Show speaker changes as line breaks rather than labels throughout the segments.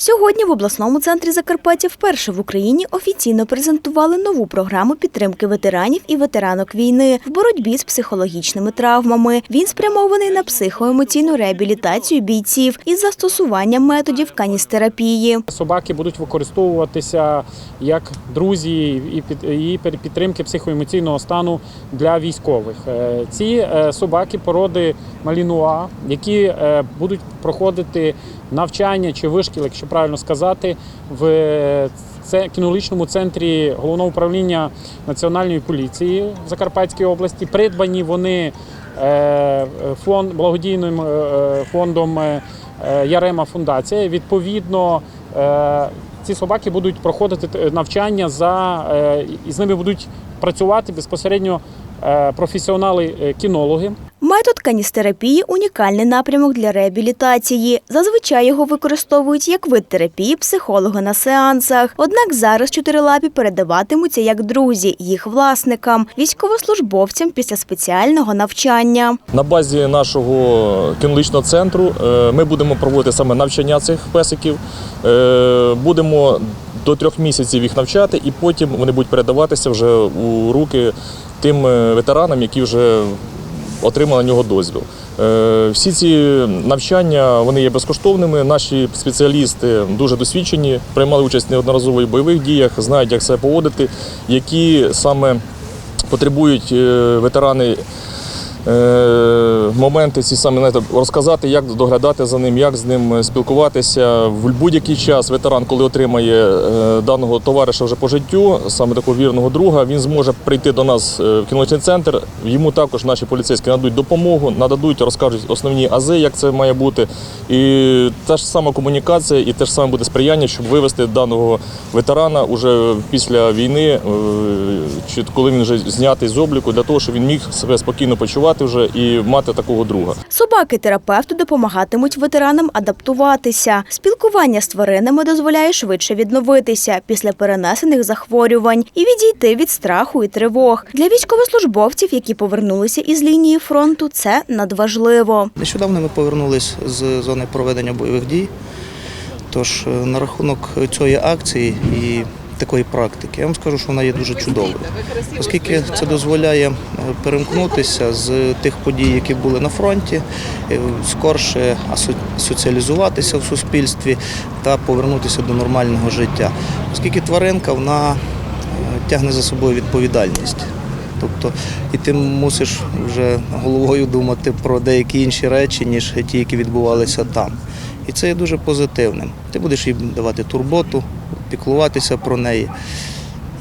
Сьогодні в обласному центрі Закарпаття вперше в Україні офіційно презентували нову програму підтримки ветеранів і ветеранок війни в боротьбі з психологічними травмами. Він спрямований на психоемоційну реабілітацію бійців із застосуванням методів каністерапії.
Собаки будуть використовуватися як друзі і під і під- підтримки психоемоційного стану для військових. Е, Ці е, собаки породи малінуа, які е, будуть проходити навчання чи вишкіл, якщо правильно сказати, в кінологічному центрі головного управління національної поліції Закарпатської області. Придбані вони е, фонд благодійним е, фондом е, е, Ярема Фундація. Відповідно, ці собаки будуть проходити навчання за і з ними будуть працювати безпосередньо професіонали-кінологи.
Метод каністерапії унікальний напрямок для реабілітації. Зазвичай його використовують як вид терапії психолога на сеансах. Однак зараз чотирилапі передаватимуться як друзі їх власникам, військовослужбовцям після спеціального навчання.
На базі нашого кінологічного центру е, ми будемо проводити саме навчання цих песиків. Е, Будемо до трьох місяців їх навчати, і потім вони будуть передаватися вже у руки тим е, ветеранам, які вже отримали на нього дозвіл. Е, Всі ці навчання вони є безкоштовними. Наші спеціалісти дуже досвідчені, приймали участь неодноразово в бойових діях, знають, як себе поводити, які саме потребують е, ветерани моменти ці саме знаєте, розказати, як доглядати за ним, як з ним спілкуватися. В будь-який час ветеран, коли отримає е, даного товариша вже по життю, саме такого вірного друга, він зможе прийти до нас е, в кінологічний центр. Йому також наші поліцейські нададуть допомогу, нададуть, розкажуть основні ази, як це має бути. І та ж сама комунікація, і те ж саме буде сприяння, щоб вивести даного ветерана уже після війни, е, чи коли він вже знятий з обліку, для того, щоб він міг себе спокійно почувати вже і мати такого друга.
Собаки-терапевти допомагатимуть ветеранам адаптуватися. Спілкування з тваринами дозволяє швидше відновитися після перенесених захворювань і відійти від страху і тривог. Для військовослужбовців, які повернулися із лінії фронту, це надважливо.
Нещодавно ми повернулись з зони проведення бойових дій. Тож е, на рахунок цієї акції і такої практики, я вам скажу, що вона є дуже чудовою, оскільки це дозволяє е, перемкнутися з тих подій, які були на фронті, е, скорше соціалізуватися в суспільстві та повернутися до нормального життя. Оскільки тваринка вона е, тягне за собою відповідальність. Тобто і ти мусиш вже головою думати про деякі інші речі, ніж ті, які відбувалися там. І це є дуже позитивним. Ти будеш їй давати турботу, піклуватися про неї.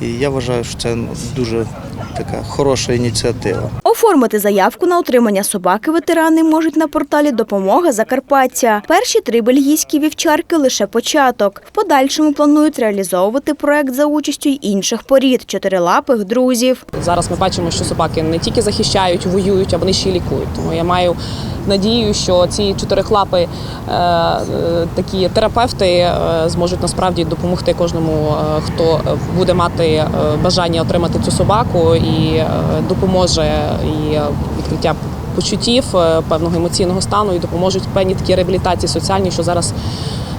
І я вважаю, що це дуже така хороша ініціатива.
Оформити заявку на отримання собаки ветерани можуть на порталі Допомога Закарпаття. Перші три бельгійські вівчарки лише початок. В подальшому планують реалізовувати проект за участю й інших порід чотирилапих друзів.
Зараз ми бачимо, що собаки не тільки захищають, воюють, а вони ще й лікують. Тому я маю надію, що ці чотирихлапи е, такі терапевти е, зможуть насправді допомогти кожному, е, хто буде мати бажання отримати цю собаку і допоможе і е, відкриття почуттів е, певного емоційного стану і допоможуть певні такі реабілітації соціальні, що зараз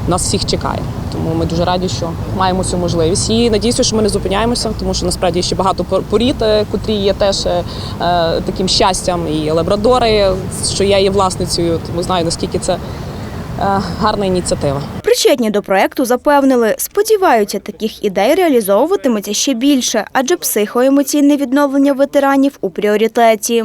нас всіх чекає. Тому ми дуже раді, що маємо цю можливість. І надіюся, що ми не зупиняємося, тому що насправді ще багато пор- порід, е, котрі є теж е, таким щастям, і лабрадори, що я є власницею, тому знаю наскільки це е, гарна ініціатива.
Причетні до проекту запевнили, сподіваються, таких ідей реалізовуватиметься ще більше, адже психоемоційне відновлення ветеранів у пріоритеті.